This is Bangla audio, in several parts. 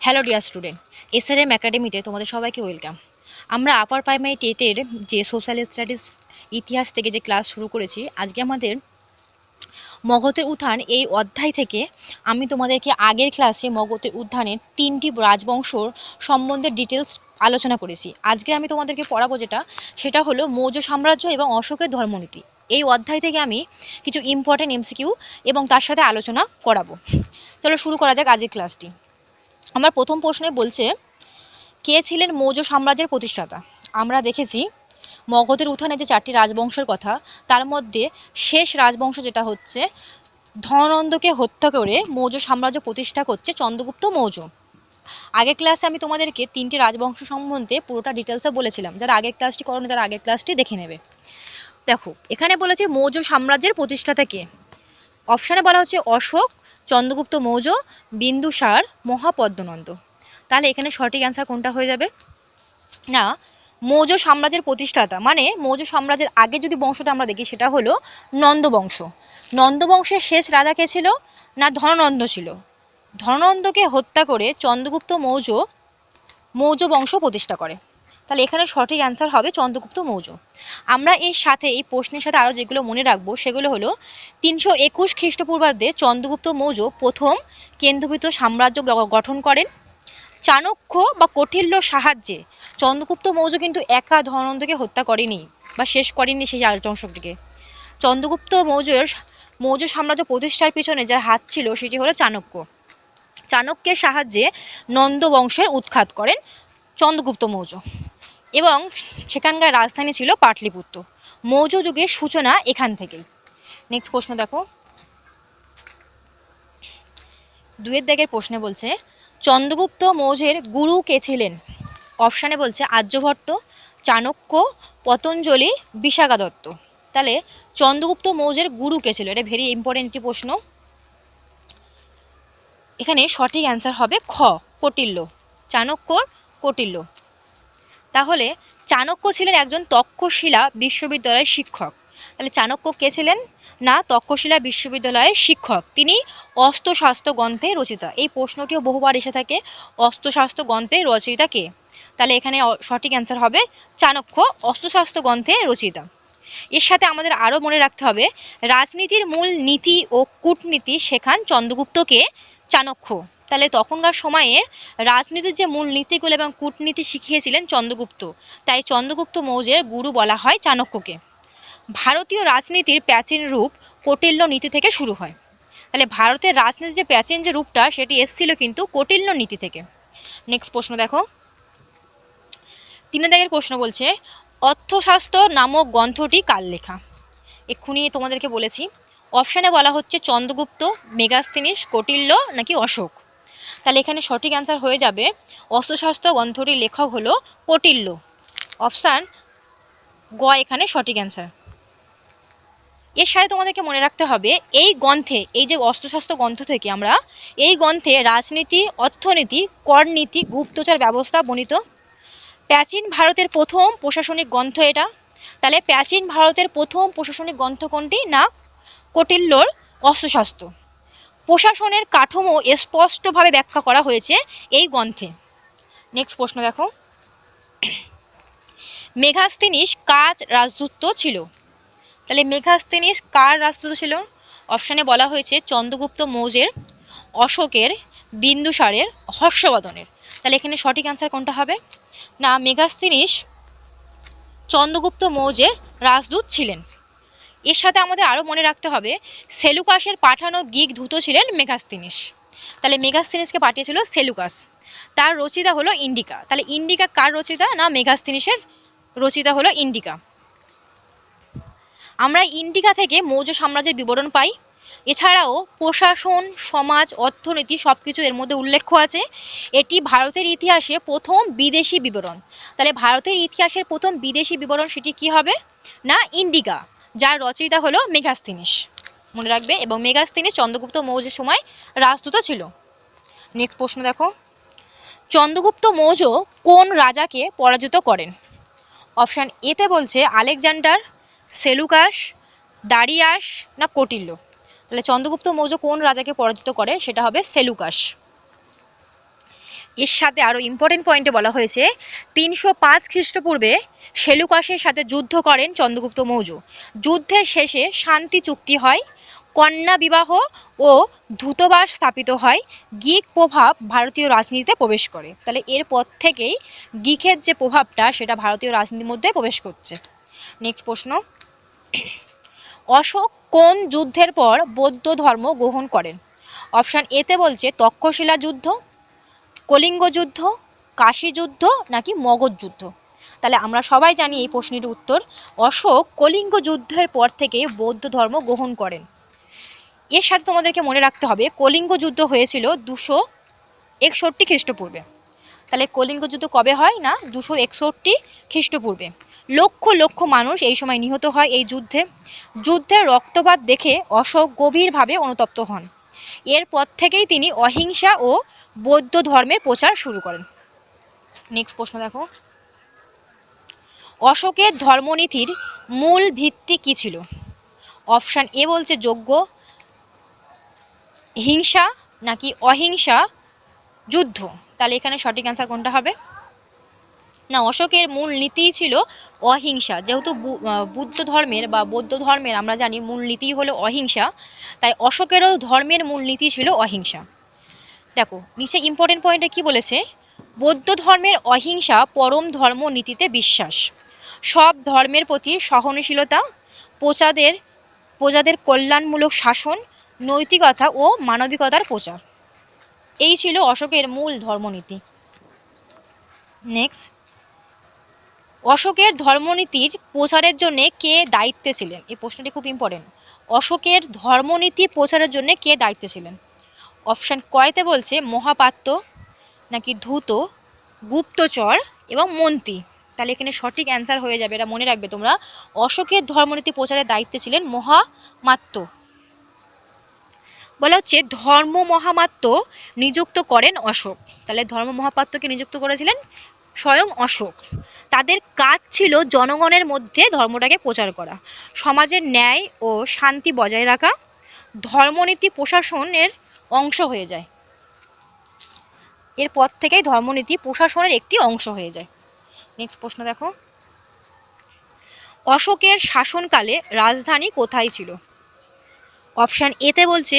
হ্যালো ডিয়ার স্টুডেন্ট এসআরএম একাডেমিতে তোমাদের সবাইকে ওয়েলকাম আমরা আপার প্রাইমারি টেটের যে সোশ্যাল স্টাডিজ ইতিহাস থেকে যে ক্লাস শুরু করেছি, আজকে আমাদের মগধের উত্থান এই অধ্যায় থেকে আমি তোমাদেরকে আগের ক্লাসে মগধের উত্থানের তিনটি রাজবংশ সম্বন্ধে ডিটেলস আলোচনা করেছি। আজকে আমি তোমাদেরকে পড়াবো যেটা, সেটা হলো মৌর্য সাম্রাজ্য এবং অশোকের ধর্মনীতি। এই অধ্যায় থেকে আমি কিছু ইম্পর্টেন্ট এমসিকিউ এবং তার সাথে আলোচনা করাবো। চলো শুরু করা যাক আজকের ক্লাসটি আমার প্রথম প্রশ্নে বলছে, কে ছিলেন মৌর্য সাম্রাজ্যের প্রতিষ্ঠাতা? আমরা দেখেছি, মগধের উত্থানে যে চারটি রাজবংশের কথা, তার মধ্যে শেষ রাজবংশ যেটা হচ্ছে, ধনানন্দকে হত্যা করে মৌর্য সাম্রাজ্য প্রতিষ্ঠা করছে চন্দ্রগুপ্ত মৌর্য। আগের ক্লাসে আমি তোমাদেরকে তিনটি রাজবংশ সম্বন্ধে পুরোটা ডিটেলসে বলেছিলাম। যারা আগের ক্লাসটি করো তারা আগের ক্লাসটি দেখে নেবে। দেখো, এখানে বলেছে মৌর্য সাম্রাজ্যের প্রতিষ্ঠাতা কে? অপশানে বলা হচ্ছে অশোক, চন্দ্রগুপ্ত মৌর্য বিন্দুসার মহাপদ্মনন্দ। তাহলে এখানে সঠিক অ্যান্সার কোনটা হয়ে যাবে? না, মৌর্য সাম্রাজ্যের প্রতিষ্ঠাতা। মানে মৌর্য সাম্রাজ্যের আগে যদি বংশটা আমরা দেখি, সেটা হলো নন্দবংশ। নন্দবংশের শেষ রাজা কে ছিল? না, ধননন্দ ছিল। ধননন্দকে হত্যা করে চন্দ্রগুপ্ত মৌর্য মৌর্য বংশ প্রতিষ্ঠা করে। তাহলে এখানে সঠিক অ্যান্সার হবে চন্দ্রগুপ্ত মৌর্য। আমরা এর সাথে, এই প্রশ্নের সাথে আরও যেগুলো মনে রাখব, সেগুলো হলো তিনশো একুশ খ্রিস্টপূর্বাব্দে চন্দ্রগুপ্ত মৌর্য প্রথম কেন্দ্রভূত সাম্রাজ্য গঠন করেন। চাণক্য বা কঠিল্যর সাহায্যে চন্দ্রগুপ্ত মৌর্য কিন্তু একা ধনন্দকে হত্যা করেনি বা শেষ করেনি সেই রাজবংশটিকে। চন্দ্রগুপ্ত মৌর্যের মৌর্য সাম্রাজ্য প্রতিষ্ঠার পিছনে যার হাত ছিল সেটি হলো চাণক্য। চাণক্যের সাহায্যে নন্দ বংশের উৎখাত করেন চন্দ্রগুপ্ত মৌর্য। এবং সেখানকার রাজধানী ছিল পাটলিপুত্র। মৌর্য যুগের সূচনা এখান থেকেই। নেক্সট প্রশ্ন দেখো। দুয়ের দাগের প্রশ্নে বলছে, চন্দ্রগুপ্ত মৌর্যের গুরু কে ছিলেন? অপশানে বলছে, আর্যভট্ট, চাণক্য, পতঞ্জলি বিশাখা দত্ত তাহলে চন্দ্রগুপ্ত মৌর্যের গুরু কে ছিল? এটা ভেরি ইম্পর্টেন্ট একটি প্রশ্ন। এখানে সঠিক অ্যান্সার হবে খ, কটিল্য। চাণক্যর কটিল্য। তাহলে চাণক্য ছিলেন একজন তক্ষশিলা বিশ্ববিদ্যালয়ের শিক্ষক। তাহলে চাণক্য কে ছিলেন? না, তক্ষশিলা বিশ্ববিদ্যালয়ের শিক্ষক। তিনি অস্ত্রশাস্ত্র গ্রন্থে রচিতা। এই প্রশ্নটিও বহুবার এসে থাকে, অস্ত্রশাস্ত্র গ্রন্থে রচয়িতা কে? তাহলে এখানে সঠিক অ্যান্সার হবে চাণক্য, অস্ত্রশাস্ত্র গ্রন্থে রচিতা। এর সাথে আমাদের আরও মনে রাখতে হবে, রাজনীতির মূল নীতি ও কূটনীতি শেখান চন্দ্রগুপ্তকে চাণক্য। তাহলে তখনকার সময়ে রাজনীতির যে মূল নীতিগুলো এবং কূটনীতি শিখিয়েছিলেন চন্দ্রগুপ্ত, তাই চন্দ্রগুপ্ত মৌর্যের গুরু বলা হয় চাণক্যকে। ভারতীয় রাজনীতির প্রাচীন রূপ কৌটিল্য নীতি থেকে শুরু হয়। তাহলে ভারতের রাজনীতির যে প্রাচীন যে রূপটা, সেটি এসেছিল কিন্তু কৌটিল্য নীতি থেকে। নেক্সট প্রশ্ন দেখো। তিন দাগের প্রশ্ন বলছে, অর্থশাস্ত্র নামক গ্রন্থটি কার লেখা? এক্ষুনি তোমাদেরকে বলেছি অপশানে বলা হচ্ছে চন্দ্রগুপ্ত মেগাস্তিনিস কৌটিল্য নাকি অশোক? তাহলে এখানে সঠিক অ্যান্সার হয়ে যাবে। অস্ত্রশাস্ত্র গ্রন্থটির লেখক হলো কটিল্য অপশান গ এখানে সঠিক অ্যান্সার এর সাথে তোমাদেরকে মনে রাখতে হবে, এই গ্রন্থে, এই যে অস্ত্রশাস্ত্র গ্রন্থ থেকে আমরা, এই গ্রন্থে রাজনীতি, অর্থনীতি, করনীতি, গুপ্তচর ব্যবস্থা বর্ণিত। প্রাচীন ভারতের প্রথম প্রশাসনিক গ্রন্থ এটা। তাহলে প্রাচীন ভারতের প্রথম প্রশাসনিক গ্রন্থ কোনটি? না কটিল্যর অস্ত্রশাস্ত্র। প্রশাসনের কাঠামো স্পষ্টভাবে ব্যাখ্যা করা হয়েছে এই গ্রন্থে। নেক্সট প্রশ্ন দেখো। মেঘাস্তিনিস কার রাজদূত ছিল? তাহলে মেঘাস্তিনিস কার রাজদূত ছিল? অপশানে বলা হয়েছে চন্দ্রগুপ্ত মৌজের অশোকের, বিন্দুসারের, হর্ষবর্ধনের। তাহলে এখানে সঠিক অ্যান্সার কোনটা হবে? না মেঘাস্তিনিস চন্দ্রগুপ্ত মৌজের রাজদূত ছিলেন। এর সাথে আমাদের আরও মনে রাখতে হবে, সেলুকাসের পাঠানো গিক ধূত ছিলেন মেঘাস্তিনিস তাহলে মেঘাস্তিনিসকে পাঠিয়েছিল সেলুকাস। তার রচিতা হলো ইন্ডিকা। তাহলে ইন্ডিকা কার রচিতা? না মেঘাস্তিনিসের রচিতা হলো ইন্ডিকা। আমরা ইন্ডিকা থেকে মৌর্য সাম্রাজ্যের বিবরণ পাই। এছাড়াও প্রশাসন, সমাজ, অর্থনীতি সব কিছু এর মধ্যে উল্লেখ আছে। এটি ভারতের ইতিহাসে প্রথম বিদেশি বিবরণ। তাহলে ভারতের ইতিহাসের প্রথম বিদেশি বিবরণ সেটি কি হবে? না, ইন্ডিকা। যার রচয়িতা হলো মেঘাস্তিনিস মনে রাখবে, এবং মেঘাস্তিনিস চন্দ্রগুপ্ত মৌর্যের সময় রাজদূত ছিল। নেক্সট প্রশ্ন দেখো। চন্দ্রগুপ্ত মৌর্য কোন রাজাকে পরাজিত করেন? অপশান এতে বলছে আলেকজান্ডার, সেলুকাস, দারিয়াস না কটিল্য। তাহলে চন্দ্রগুপ্ত মৌর্য কোন রাজাকে পরাজিত করে? সেটা হবে সেলুকাস। এর সাথে আরও ইম্পর্টেন্ট পয়েন্টে বলা হয়েছে, তিনশো পাঁচ খ্রিস্টপূর্বে সেলুকাসের সাথে যুদ্ধ করেন চন্দ্রগুপ্ত মৌর্য। যুদ্ধের শেষে শান্তি চুক্তি হয়, কন্যা বিবাহ ও ধূতবাস স্থাপিত হয়, গিক প্রভাব ভারতীয় রাজনীতিতে প্রবেশ করে। তাহলে এরপর থেকেই গিকের যে প্রভাবটা, সেটা ভারতীয় রাজনীতির মধ্যে প্রবেশ করছে। নেক্সট প্রশ্ন। অশোক কোন যুদ্ধের পর বৌদ্ধ ধর্ম গ্রহণ করেন? অপশান এতে বলছে তক্ষশিলা যুদ্ধ কলিঙ্গ যুদ্ধ, কাশী যুদ্ধ নাকি মগধ যুদ্ধ? তাহলে আমরা সবাই জানি এই প্রশ্নের উত্তর। অশোক কলিঙ্গ যুদ্ধের পর থেকে বৌদ্ধ ধর্ম গ্রহণ করেন। এর সাথে তোমাদেরকে মনে রাখতে হবে, কলিঙ্গ যুদ্ধ হয়েছিল দুশো একষট্টি খ্রিস্টপূর্বে। তাহলে কলিঙ্গ যুদ্ধ কবে হয় না? দুশো একষট্টি খ্রিস্টপূর্বে। লক্ষ লক্ষ মানুষ এই সময় নিহত হয় এই যুদ্ধে। যুদ্ধের রক্তপাত দেখে অশোক গভীরভাবে অনুতপ্ত হন। এরপর থেকেই তিনি অহিংসা ও বৌদ্ধ ধর্মের প্রচার শুরু করেন। নেক্সট প্রশ্ন দেখো। অশোকের ধর্মনীতির মূল ভিত্তি কি ছিল? অপশান এ বলছে যোগ্য হিংসা নাকি অহিংসা যুদ্ধ? তাহলে এখানে সঠিক অ্যান্সার কোনটা হবে? না, অশোকের মূল নীতিই ছিল অহিংসা। যেহেতু বুদ্ধ ধর্মের বা বৌদ্ধ ধর্মের আমরা জানি মূল নীতি হলো অহিংসা, তাই অশোকেরও ধর্মের মূল নীতি ছিল অহিংসা। দেখো, নিচে ইম্পর্টেন্ট পয়েন্টে কি বলেছে? বৌদ্ধ ধর্মের অহিংসা পরম ধর্ম নীতিতে বিশ্বাস। সব ধর্মের প্রতি সহনশীলতা, প্রজাদের প্রজাদের কল্যাণমূলক শাসন, নৈতিকতা ও মানবিকতার প্রচার। এই ছিল অশোকের মূল ধর্মনীতি। নেক্সট অশোকের ধর্মনীতির প্রচারের জন্য কে দায়িত্বে ছিলেন? এই প্রশ্নটি খুব ইম্পর্টেন্ট অশোকের ধর্মনীতি প্রচারের জন্য কে দায়িত্বে ছিলেন? অপশান কয়তে বলছে? মহাপাত্র, নাকি ধূত, গুপ্তচর এবং মন্ত্রী? তাহলে এখানে সঠিক অ্যান্সার হয়ে যাবে, এটা মনে রাখবে তোমরা। অশোকের ধর্মনীতি প্রচারের দায়িত্বে ছিলেন মহামাত্য বলা হচ্ছে, ধর্ম মহামাত্য নিযুক্ত করেন অশোক। তাহলে ধর্ম মহাপাত্রকে নিযুক্ত করেছিলেন স্বয়ং অশোক। তাদের কাজ ছিল জনগণের মধ্যে ধর্মটাকে প্রচার করা। সমাজের ন্যায় ও শান্তি বজায় রাখা। ধর্মনীতি প্রশাসনের অংশ হয়ে যায়। এরপর থেকেই ধর্মনীতি প্রশাসনের একটি অংশ হয়ে যায়। নেক্সট প্রশ্ন দেখো। অশোকের শাসনকালে রাজধানী কোথায় ছিল? অপশান এতে বলছে,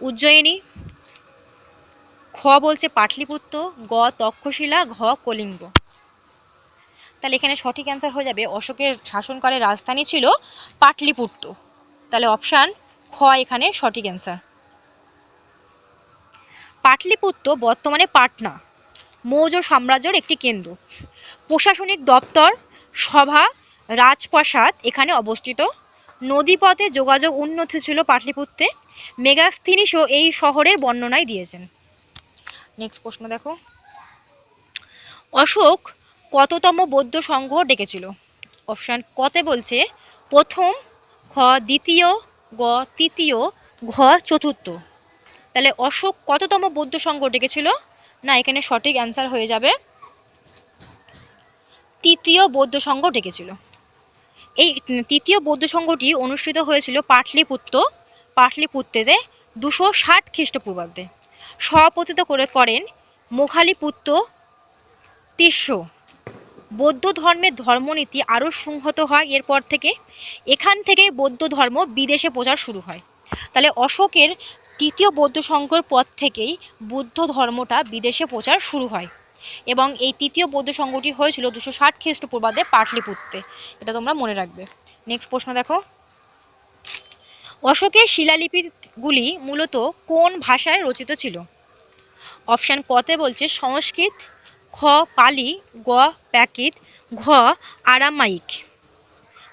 উজ্জয়িনী। খ বলছে পাটলিপুত্র, গ তক্ষশিলা, ঘ কলিঙ্গ। তাহলে এখানে সঠিক অ্যান্সার হয়ে যাবে। অশোকের শাসনকালের রাজধানী ছিল পাটলিপুত্র। তাহলে অপশান খ এখানে সঠিক অ্যান্সার পাটলিপুত্র বর্তমানে পাটনা, মৌর্য সাম্রাজ্যের একটি কেন্দ্র। প্রশাসনিক দপ্তর, সভা, রাজপ্রাসাদ এখানে অবস্থিত। নদীপথে যোগাযোগ উন্নত ছিল পাটলিপুত্রে। মেগাস্থিনিসও এই শহরের বর্ণনায় দিয়েছেন। নেক্সট প্রশ্ন দেখো। অশোক কততম বৌদ্ধ সংঘ ডেকেছিল? অপশান কতে বলছে, প্রথম খ দ্বিতীয়, গ, তৃতীয়, ঘ, চতুর্থ। তাহলে অশোক কততম বৌদ্ধ সংঘ ডেকেছিল? না, এখানে সঠিক অ্যান্সার হয়ে যাবে। তৃতীয় বৌদ্ধ সংঘ ডেকেছিল। এই তৃতীয় বৌদ্ধ সংঘটি অনুষ্ঠিত হয়েছিল পাটলিপুত্র, পাটলিপুত্রেতে দুশো ষাট খ্রিস্টপূর্বাব্দে। সভাপতিত্ব করে করেন মোখালিপুত্র তিস্য বৌদ্ধ ধর্মের ধর্মনীতি আরও সংহত হয় এরপর থেকে। এখান থেকে বৌদ্ধ ধর্ম বিদেশে প্রচার শুরু হয়। তাহলে অশোকের তৃতীয় বৌদ্ধ সংঘর পর থেকেই বুদ্ধ ধর্মটা বিদেশে প্রচার শুরু হয়। এবং এই তৃতীয় বৌদ্ধ সংঘটি হয়েছিল দুশো ষাট খ্রিস্টপূর্বাব্দে পাটলিপুত্রে। এটা তোমরা মনে রাখবে। নেক্সট প্রশ্ন দেখো। অশোকের শিলালিপিগুলি মূলত কোন ভাষায় রচিত ছিল? অপশান কতে বলছে সংস্কৃত, খ পালি, গ প্যাকিত ঘ আরামাইক।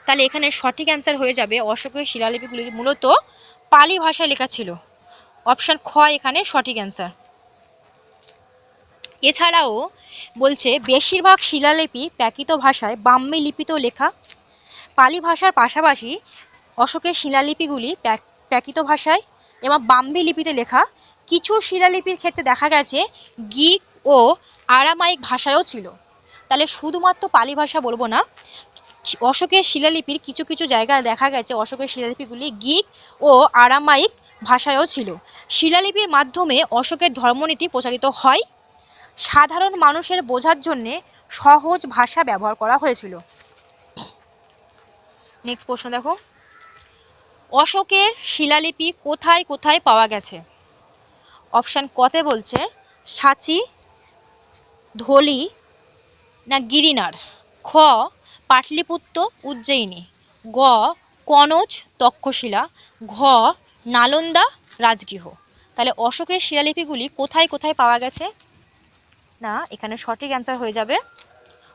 তাহলে এখানে সঠিক অ্যান্সার হয়ে যাবে অশোকের শিলালিপিগুলি মূলত পালি ভাষায় লেখা ছিল। অপশান খ এখানে সঠিক অ্যান্সার। এছাড়াও বলছে বেশিরভাগ শিলালিপি প্যাকিত ভাষায় বাম্মী লিপিতেও লেখা। পালি ভাষার পাশাপাশি অশোকের শিলালিপিগুলি প্যাকিত ভাষায় এবং বাম্বি লিপিতে লেখা। কিছু শিলালিপির ক্ষেত্রে দেখা গেছে গিক ও আরামাইক ভাষায়ও ছিল। তাহলে শুধুমাত্র পালি ভাষা বলব না, অশোকের শিলালিপির কিছু কিছু জায়গায় দেখা গেছে, অশোকের শিলালিপিগুলি গিক ও আরামাইক ভাষায়ও ছিল। শিলালিপির মাধ্যমে অশোকের ধর্মনীতি প্রচারিত হয়। সাধারণ মানুষের বোঝার জন্যে সহজ ভাষা ব্যবহার করা হয়েছিল। নেক্সট প্রশ্ন দেখো। অশোকের শিলালিপি কোথায় কোথায় পাওয়া গেছে? অপশান কতে বলছে, সাচি, ধলি না গিরিনার? খ, পাটলিপুত্র, উজ্জয়িনী। গ, কনজ, তক্ষশিলা। ঘ, নালন্দা, রাজগৃহ। তাহলে অশোকের শিলালিপিগুলি কোথায় কোথায় পাওয়া গেছে? না, এখানে সঠিক অ্যান্সার হয়ে যাবে।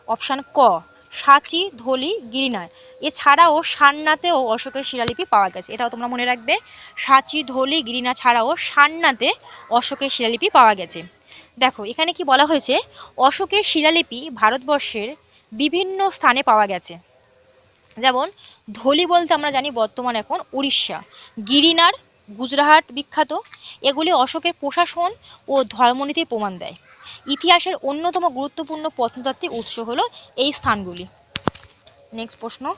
অপশান ক সাচি, ধলি গিরিনার এছাড়াও সান্নাতেও অশোকের শিলালিপি পাওয়া গেছে। এটাও তোমরা মনে রাখবে। সাঁচি, ধলি গিরিনা ছাড়াও সান্নাতে অশোকের শিলালিপি পাওয়া গেছে। দেখো, এখানে কি বলা হয়েছে? অশোকের শিলালিপি ভারতবর্ষের বিভিন্ন স্থানে পাওয়া গেছে। যেমন, ধলি বলতে আমরা জানি বর্তমান এখন উড়িষ্যা। গিরিনার গুজরাট বিখ্যাত। এগুলি অশোকের প্রশাসন ও ধর্মনীতির প্রমাণ দেয়। ইতিহাসের অন্যতম গুরুত্বপূর্ণ প্রত্নতাত্ত্বিক উৎস হলো এই স্থানগুলি। নেক্সট প্রশ্ন।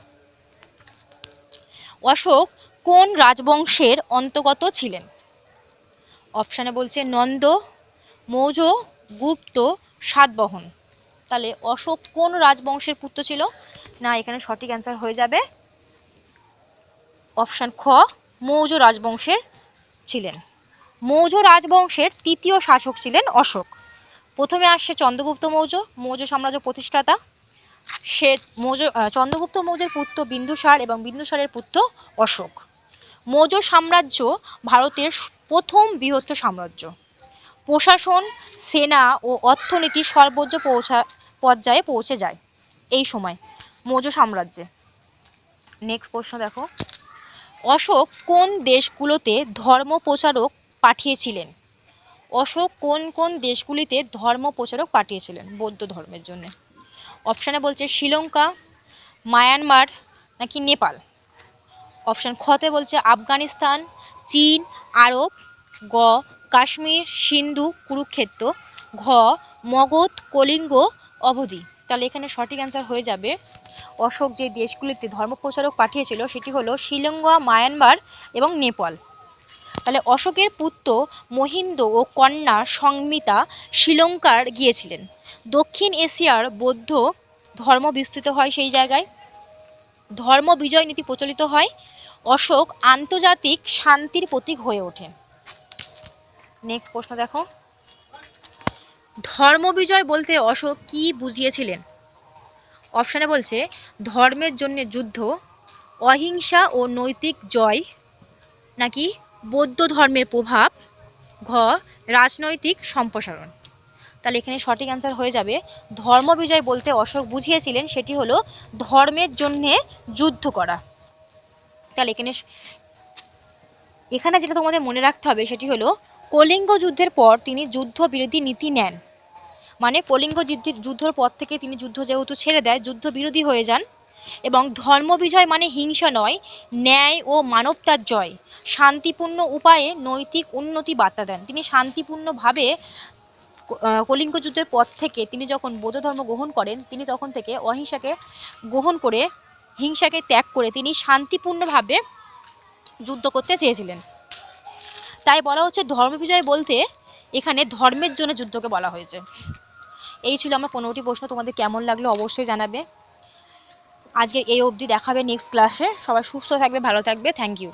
অশোক কোন রাজবংশের অন্তর্গত ছিলেন? অপশানে বলছে নন্দ মৌজ গুপ্ত, সাতবাহন। তাহলে অশোক কোন রাজবংশের পুত্র ছিল? না, এখানে সঠিক অ্যান্সার হয়ে যাবে। অপশান খ মৌর্য রাজবংশের ছিলেন। মৌর্য রাজবংশের তৃতীয় শাসক ছিলেন অশোক। প্রথমে আসছে চন্দ্রগুপ্ত মৌর্য মৌর্য সাম্রাজ্য প্রতিষ্ঠাতা। সে মৌর্য চন্দ্রগুপ্ত মৌর্যের পুত্র বিন্দুসার এবং বিন্দুসারের পুত্র অশোক। মৌর্য সাম্রাজ্য ভারতের প্রথম বৃহত্তর সাম্রাজ্য। প্রশাসন, সেনা ও অর্থনীতি সর্বোচ্চ পৌঁছা, পর্যায়ে পৌঁছে যায় এই সময় মৌর্য সাম্রাজ্যে। নেক্সট প্রশ্ন দেখো। অশোক কোন দেশগুলোতে ধর্ম প্রচারক পাঠিয়েছিলেন? অশোক কোন কোন দেশগুলিতে ধর্ম প্রচারক পাঠিয়েছিলেন বৌদ্ধ ধর্মের জন্য? অপশানে বলছে শ্রীলঙ্কা, মায়ানমার নাকি নেপাল? অপশান খতে বলছে আফগানিস্তান, চীন, আরব, গ, কাশ্মীর, সিন্ধু, কুরুক্ষেত্র, ঘ, মগধ, কলিঙ্গ, অবধি। তাহলে এখানে সঠিক অ্যান্সার হয়ে যাবে। অশোক যে দেশগুলিতে ধর্মপ্রচারক পাঠিয়েছিল সেটি হলো শ্রীলঙ্কা মায়ানমার এবং নেপাল। তাহলে অশোকের পুত্র মহিন্দ ও কন্যা সংমিতা শ্রীলঙ্কার গিয়েছিলেন। দক্ষিণ এশিয়ার বৌদ্ধ ধর্ম বিস্তৃত হয় সেই জায়গায়। ধর্ম বিজয় নীতি প্রচলিত হয়। অশোক আন্তর্জাতিক শান্তির প্রতীক হয়ে ওঠেন নেক্সট প্রশ্ন দেখো। ধর্ম বিজয় বলতে অশোক কি বুঝিয়েছিলেন? অপশানে বলছে, ধর্মের জন্য যুদ্ধ, অহিংসা ও নৈতিক জয়, নাকি বৌদ্ধ ধর্মের প্রভাব, ঘ, রাজনৈতিক সম্প্রসারণ। তাহলে এখানে সঠিক অ্যান্সার হয়ে যাবে ধর্ম বিজয় বলতে অশোক বুঝিয়েছিলেন সেটি হলো ধর্মের জন্যে যুদ্ধ করা। তাহলে এখানে এখানে যেটা তোমাদের মনে রাখতে হবে সেটি হলো কলিঙ্গ যুদ্ধের পর তিনি যুদ্ধ বিরোধী নীতি নেন। মানে কলিঙ্গ যুদ্ধের যুদ্ধর পর থেকে তিনি যুদ্ধ যেহেতু ছেড়ে দেয় যুদ্ধ বিরোধী হয়ে যান এবং ধর্ম বিজয় মানে হিংসা নয়, ন্যায় ও মানবতার জয়। শান্তিপূর্ণ উপায়ে নৈতিক উন্নতি বার্তা দেন। তিনি শান্তিপূর্ণভাবে কলিঙ্গ যুদ্ধের পর থেকে তিনি যখন বৌদ্ধ ধর্ম গ্রহণ করেন, তিনি তখন থেকে অহিংসাকে গ্রহণ করে, হিংসাকে ত্যাগ করে তিনি শান্তিপূর্ণভাবে যুদ্ধ করতে চেয়েছিলেন। তাই বলা হচ্ছে ধর্ম বিজয় বলতে এখানে ধর্মের জন্য যুদ্ধকে বলা হয়েছে। এই ছিল আমার পনেরোটি প্রশ্ন, তোমাদের কেমন লাগল অবশ্যই জানাবে। আজকে এই অবধি দেখাবে নেক্সট ক্লাসে সবাই সুস্থ থাকবে, ভালো থাকবে। Thank you